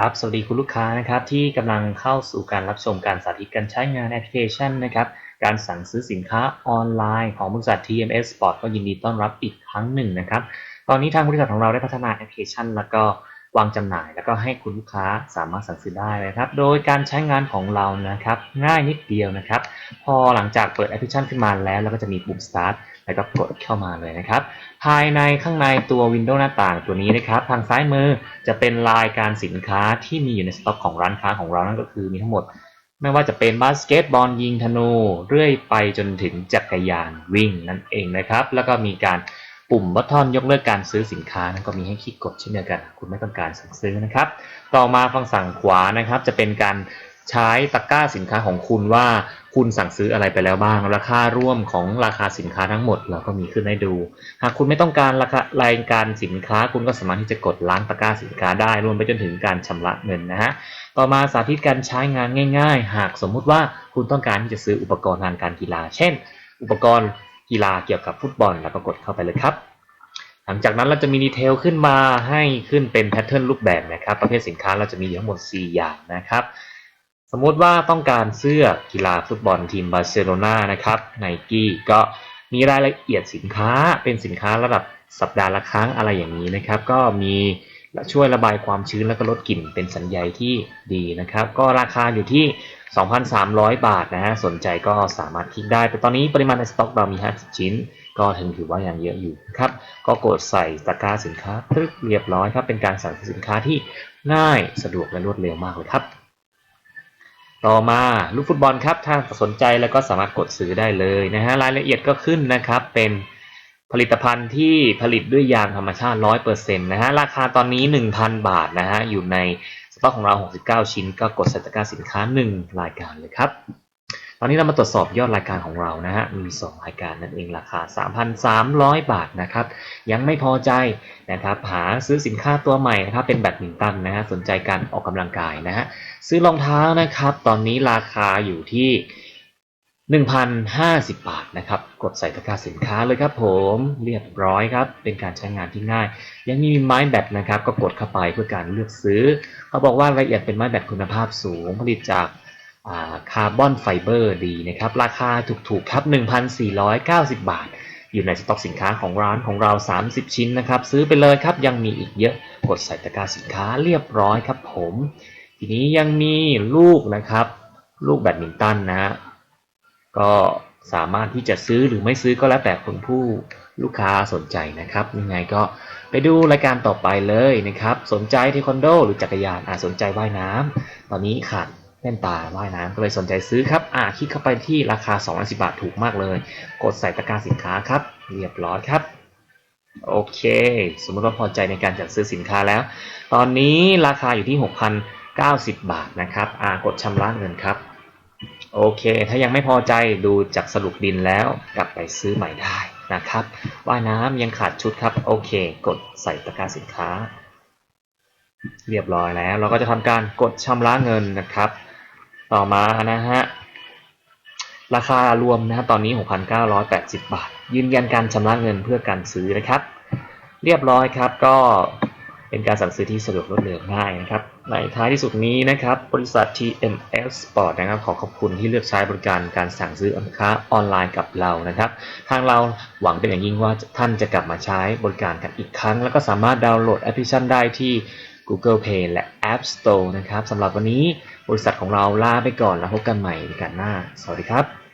ครับ สวัสดีคุณลูกค้านะครับที่กำลังเข้าสู่การรับชมการสาธิตการใช้งานแอปพลิเคชันนะครับการสั่งซื้อสินค้าออนไลน์ของบริษัท TMS Sport ก็ยินดีต้อนรับอีกครั้งหนึ่งนะครับ ตอนนี้ทางบริษัทของเราได้พัฒนาแอปพลิเคชัน แล้วก็วางจำหน่ายแล้วก็ให้คุณลูกค้าสามารถสั่งซื้อได้นะครับ โดยการใช้งานของเรานะครับ ง่ายนิดเดียวนะครับ พอหลังจากเปิดแอปพลิเคชันขึ้นมาแล้วเราก็จะมีปุ่ม start แล้วก็กดเข้ามาเลยนะครับ ภายในข้างในตัว Windows หน้าต่างตัวนี้นะครับ ทางซ้ายมือจะเป็นรายการสินค้าที่มีอยู่ในสต็อกของร้านค้าของเรานั่นก็คือมีทั้งหมด ไม่ว่าจะเป็นบาสเกตบอลยิงธนู เรื่อยไปจนถึงจักรยานวิ่งนั่นเองนะครับ แล้วก็มีการปุ่มบัตทอนยกเลิกการซื้อสินค้านั้นก็มีให้คลิกกดเช่นเดียวกัน คุณไม่ต้องการสั่งซื้อนะครับ ต่อมาฝั่งสั่งขวานะครับ จะเป็นการ ใช้ตะกร้าสินค้าของคุณว่าคุณสั่งซื้ออะไรไปแล้วบ้าง ราคาร่วมของราคาสินค้าทั้งหมดเราก็มีขึ้นให้ดู หากคุณไม่ต้องการราคารายการสินค้า คุณก็สามารถที่จะกดล้างตะกร้าสินค้าได้รวมไปจนถึงการชำระเงินนะฮะต่อมาสาธิตการใช้งานง่าย ๆ หากสมมุติว่าคุณต้องการที่จะซื้ออุปกรณ์ทางการกีฬา เช่น อุปกรณ์กีฬาเกี่ยวกับฟุตบอลแล้วก็กดเข้าไปเลยครับหลังจากนั้นเราจะมีดีเทลขึ้นมาให้ขึ้นเป็นแพทเทิร์นรูปแบบนะครับ ประเภทสินค้าเราจะมีทั้งหมด 4 อย่างนะครับ สมมติว่าต้องการเสื้อกีฬาฟุตบอลทีมบาร์เซโลนานะครับไนกี้ก็มีรายละเอียดสินค้าเป็นสินค้าระดับสัปดาห์ละครั้งอะไรอย่างนี้นะครับ ก็มีช่วยระบายความชื้นและก็ลดกลิ่นเป็นสัญญาณที่ดีนะครับ ก็ราคาอยู่ที่ 2,300 บาทนะฮะสนใจก็สามารถคลิกได้ แต่ตอนนี้ปริมาณในสต็อกเรามี 50 ชิ้น ก็ถึงถือว่ายังเยอะอยู่ครับ ก็กดใส่ตะกร้าสินค้าทึกเรียบร้อยครับ เป็นการสั่งสินค้าที่ง่ายสะดวกและรวดเร็วมากเลยครับ ต่อมาลูกฟุตบอลครับถ้าสนใจแล้วก็สามารถกดซื้อได้เลยนะฮะรายละเอียดก็ขึ้นนะครับเป็นผลิตภัณฑ์ที่ผลิตด้วยยางธรรมชาติ 100%นะฮะราคาตอนนี้ 1,000 บาทนะฮะอยู่ในสต็อกของเรา 69 ชิ้น ก็กดใส่ตะกร้าสินค้า 1 รายการเลยครับ ตอนนี้เรามาตรวจสอบยอดรายการของเรานะฮะ มี 2 รายการนั่นเองราคา 3,300 บาทนะครับ ยังไม่พอใจนะครับ หาซื้อสินค้าตัวใหม่นะครับ เป็นแบดมินตันนะฮะ สนใจการออกกำลังกายนะฮะ ซื้อรองเท้านะครับ ตอนนี้ราคาอยู่ที่ 1,050 บาทนะครับ กดใส่ตะกร้าสินค้าเลยครับผม เรียบร้อยครับ เป็นการใช้งานที่ง่าย ยังมีไม้แบตนะครับ ก็กดเข้าไปเพื่อการเลือกซื้อ เขาบอกว่ารายละเอียดเป็นไม้แบตคุณภาพสูงผลิตจาก คาร์บอนไฟเบอร์ดีนะครับ ราคาถูกๆครับ 1,490 บาท อยู่ในสต็อกสินค้าของร้านของเรา 30 ชิ้นนะครับ ซื้อไปเลยครับ ยังมีอีกเยอะ กดใส่ตะกร้าสินค้าเรียบร้อยครับผม ทีนี้ยังมีลูกนะครับ ลูกแบดมินตันนะก็สามารถที่จะซื้อหรือไม่ซื้อก็แล้วแต่คนผู้ลูกค้าสนใจนะครับ ยังไงก็ไปดูรายการต่อไปเลยนะครับ สนใจเทควันโด หรือจักรยานอาสนใจว่ายน้ำตอนนี้ขาด แว่นตาว่ายน้ำก็เลยสนใจซื้อครับ อ่าคลิกเข้าไปที่ราคา210 บาทถูกมากเลย กดใส่ตะกร้าสินค้าครับ เรียบร้อยครับ โอเค สมมติว่าพอใจในการจัดซื้อสินค้าแล้ว ตอนนี้ราคาอยู่ที่ 6,090 บาทนะครับ อ่ากดชำระเงินครับ โอเค ถ้ายังไม่พอใจดูจากสรุปบินแล้วกลับไปซื้อใหม่ได้นะครับ ว่ายน้ำยังขาดชุดครับ โอเค กดใส่ตะกร้าสินค้า เรียบร้อยแล้ว เราก็จะทำการกดชำระเงินนะครับ ต่อมานะฮะราคารวมนะฮะตอนนี้ 6,980 บาท ยืนยันการชำระเงินเพื่อการซื้อนะครับ เรียบร้อยครับก็เป็นการสั่งซื้อที่สะดวกรวดเร็วง่ายนะครับ ในท้ายที่สุดนี้นะครับ บริษัท TMS Sport นะครับ ขอขอบคุณที่เลือกใช้บริการการสั่งซื้อสินค้าออนไลน์กับเรานะครับ ทางเราหวังเป็นอย่างยิ่งว่าท่านจะกลับมาใช้บริการกันอีกครั้ง แล้วก็สามารถดาวน์โหลดแอปพลิเคชันได้ที่ Google Play และ App Store นะครับสำหรับวันนี้บริษัทของเราลาไปก่อนแล้วพบกันใหม่ในการหน้า สวัสดีครับ